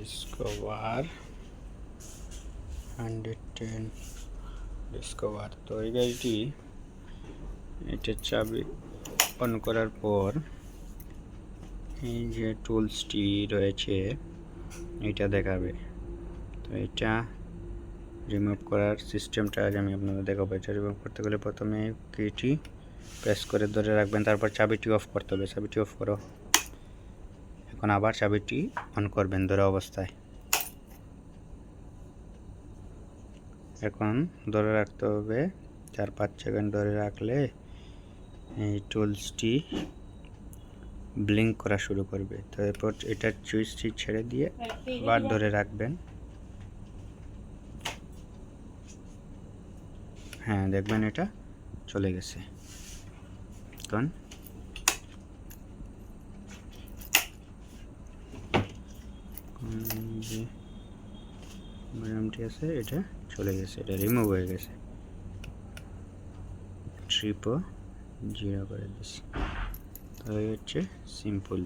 Discover hundred ten discover তো এই গাড়িটি এটা চাবি অন করার পর এই যে টুলসটি রয়েছে, এটা দেখাবে। তো এটা রিমুভ করার সিস্টেমটা আজ আমি আপনাদের দেখাবো। এটা রিমুভ করতে গেলে প্রথমে কিটি প্রেস করে ধরে রাখবেন, তারপর চাবিটি অফ করতে হবে। চাবিটি অফ করো। এখন আবার চাবিটি অন করবেন ধরে অবস্থায়। এখন ধরে রাখতে হবে, চার পাঁচ সেকেন্ড ধরে রাখলে এই টুলসটি ব্লিঙ্ক করা শুরু করবে। তারপর এটার সুইচটি ছেড়ে দিয়ে আবার ধরে রাখবেন। হ্যাঁ দেখবেন এটা চলে গেছে। এখন যে ব্যায়ামটি আছে, এটা চলে গেছে, এটা রিমুভ হয়ে গেছে। ট্রিপও জিরো করে দিছি তাই হচ্ছে সিম্পল